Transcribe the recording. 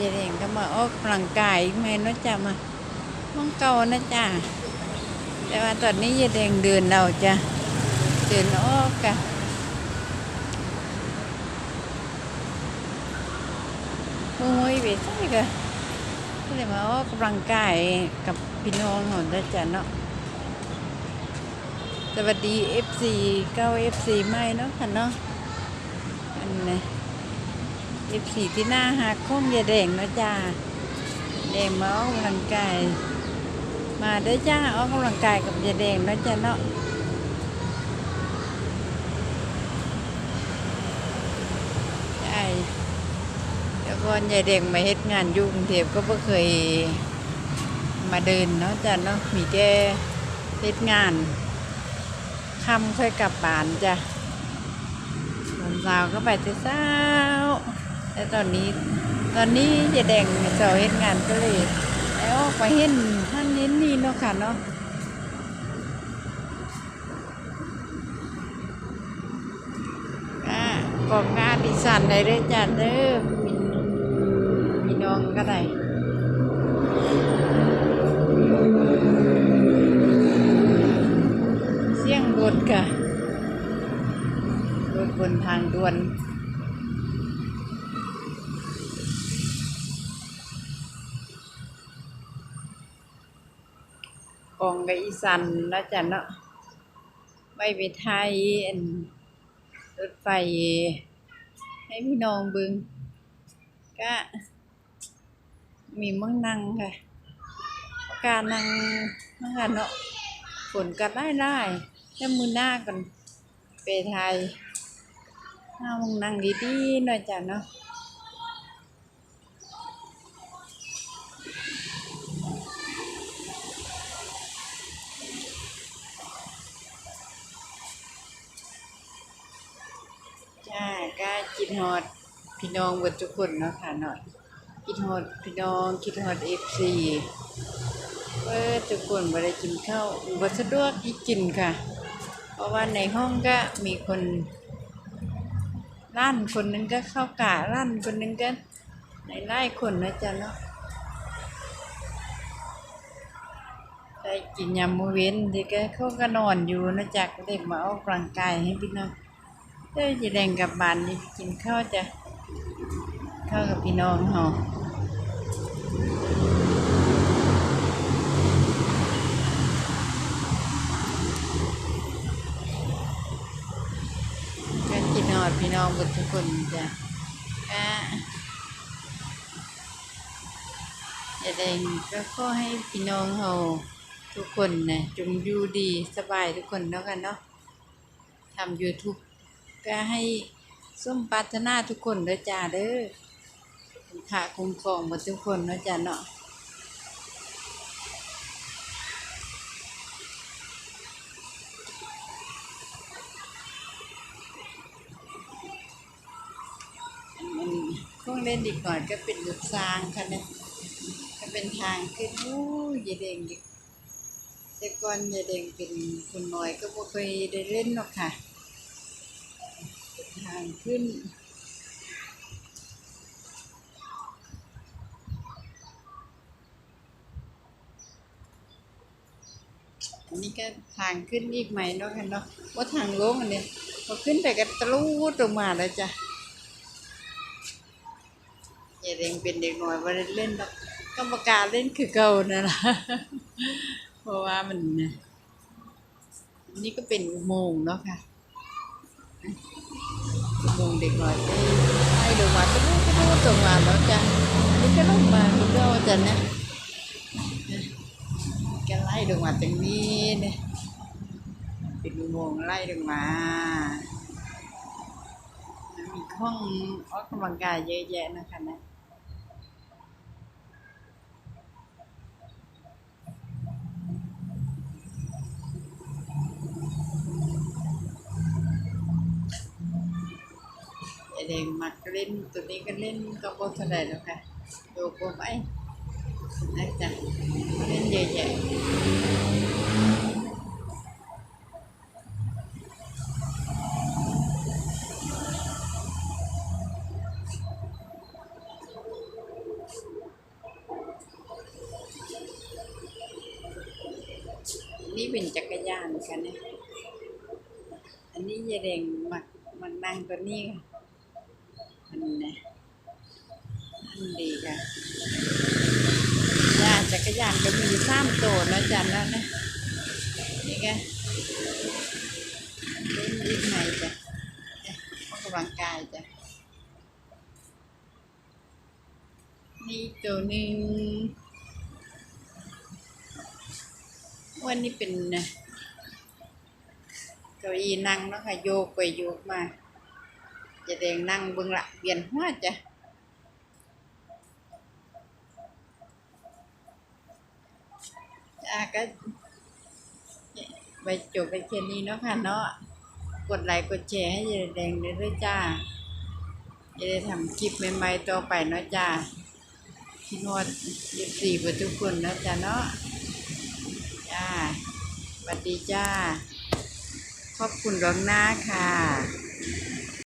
ยายแดงก็มาออกกำลังกายแม่นาะจ้ะมาห้องเก่านะจ้ะแต่ว่าตอนนี้ยายแดงเดินเอาจ้ะเดินออกกะโอ้ยเวทใช่กะก็เลยมาออกกำลังกายกับพี่น้องขอนะจ้ะเนาะสวัสดี FC เก้า FC ไม่เนาะค่ะเนาะอันนี้ เอฟสีที่หน้าหักคมยาแดงนะจ้าแดงมาออกกำลังกาย มาเด้จ้าออกกำลังกายกับยาแดงนะจ้าเนาะใช่แต่ก่อนยายแดงมาเฮ็ดงานยุ่งเทพก็ไม่เคยมาเดินเนาะจ้าเนาะมีแค่เฮ็ดงานค่ำค่อยกลับบ้านจ้ะตอนเช้าก็ไปแต่เช้า แต่ตอนนี้ตอนนี้ยายแดงเสาเฮ็ดงานก็เลยแล้วออกไปเห็นท่านนี้นี่เนาะค่ะเนาะอ่ากองงานดิสันได้เด้อจ้าเด้อพี่พี่น้องก็ได้เสียงรถค่ะรถบนทางด่วน กองกับอีสันนะจ๊ะเนาะไม่ไปไทยรถไฟให้พี่น้องเบึงก็ มีมั่งนั่งค่ะการนั่งนั่งกันเนาะฝนก็ได้ได้แล้วมือหน้ากันไปไทยห้ามึงนั่งดีๆหน่อยจ้ะเนาะ จ้าก็คิด ฮอดพี่น้องเบิดทุกคนเนาะค่ะหน่อยคิดฮอดพี่น้องคิดฮอดเอฟซีเบิดทุกคนบ่ได้กินข้าวบ่สะดวกที่กินค่ะ เพราะว่าในห้องก็มีคนร้านคนหนึงก็เข้ากะร้านคนหนึงก็ในไล่คนนะจ๊ะเนาะได้กินยามมื้อเว้นที่ก็เขาก็นอนอยู่นะจ๊ะก็ได้มาออกกำลังกายให้พี่น้อง เด้อจะแดงกับบานนี่กินข้าวจะข้าวกับพี่น้องเฮาก็กินหอดพี่น้องหมดทุกคนจ้ะก็จะแดงก็ขอให้พี่น้องเฮาทุกคนนะจงอยู่ดีสบายทุกคนเนาะกันเนาะทำ YouTube ก็ให้ส้มปราถนาทุกคนเด้อจ้าเด้อค่ะคุ้มครองหมดทุกคนเนาะจ้าเนาะมันคงเล่นดีกว่อนก็เป็นรถสร้างค่ะเนี่ยก็เป็นทางขึ้นอู้ยายแดงดิแต่ก่อนยายแดงเป็นคนน้อยก็บ่เคยได้เล่นหรอกค่ะ ทางขึ้น อันนี้ก็ทางขึ้นอีกไหมเนาะค่ะเนาะว่าทางลงอันเนี้ยพอขึ้นไปก็ตะลุดลงมาแล้วจ้ะอย่าเร่งเป็นเด็กน้อยว่าได้เล่นหรอกกรรมการเล่นคือเก่านั่นล่ะเพราะว่ามันเนี่ยอันนี่ก็เป็นอุโมงค์เนาะค่ะ วงเด็กหน่อยให้ดูมาก็รู้ก็รู้ตรงมาแล้วจ้ะนี่ก็ลงมาดูด้วยจ้ะนะแกไล่ลงมาตรงนี้เนี่ยเป็นอุโมงไล่ลงมามีห้องออกกำลังกายเยอะแยะนะคะนะ เด็กมักเล่นตัวนี้ก็เล่นก็บนเท่าไหร่แล้วค่ะโยโกไปนะจ๊ะเล่นใหญ่นี่เป็นจักรยานค่ะเนี่ยอันนี้ยายแดงมักมักนั่งตัวนี้ค่ะ อันนี้นะอันดีค่ะจ้าจักรยานก็มีสามตัวเนาะจันแล้วนะนี่ก็เล่นยิ่งไหนจ้ะออกกำลังกายจ้ะนี่ตัวหนึ่งวันนี้เป็นเก้าอี้นั่งเนาะค่ะโยกไปโยกมา จะแดงนั่งเบิ่งละเปลี่ยนหัวจ้ะจ้าก็ไปจบไปแค่นี้เนาะค่ะเนาะกดไลค์กดแชร์ให้ยายแดงด้วยด้วยจ้าจะได้ทำคลิปใหม่ๆต่อไปเนาะจ้าพี่นวดยิบสี่อทุกคนเนาะจ้าเนาะจ้าสวัสดีจ้าขอบคุณร้องหน้าค่ะ